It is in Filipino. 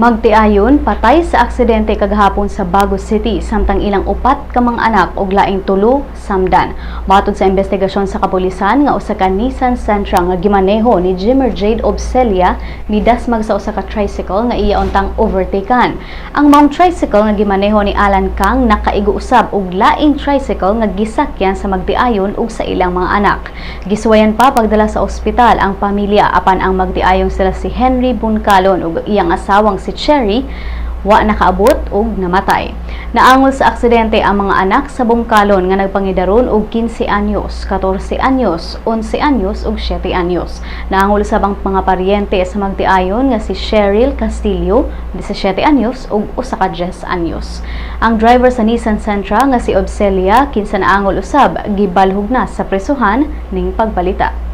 Magtiayon patay sa aksidente kagahapon sa Bago City samtang ilang upat ka mga anak ug laing tulo samdan. Matod sa investigasyon sa kapulisan nga usa ka Nissan Sentra nga gimaneho ni Jimmer Jade Obselia midasmag sa usa ka tricycle nga iya untang overtaken. Ang maong tricycle nga gimaneho ni Alan Kang nakaigo usab og laing tricycle nga gisakyan sa magtiayon ug sa ilang mga anak. Giswayan pa pagdala sa ospital ang pamilya apan ang magtiayong sila si Henry Buncalon ug iyang asawang si Cherry wa nakaabot ug namatay. Naangol sa aksidente ang mga anak sa Bungkalon nga nagpangidaron og 15 anyos, 14 anyos, 11 anyos ug 7 anyos. Naangol sa bang mga paryente sa magtiayon nga si Cheryl Castillo, 17 anyos ug usa ka 10 anyos. Ang driver sa Nissan Sentra nga si Obselia kinsa naangol usab gibalhog na sa presuhan ning pagbalita.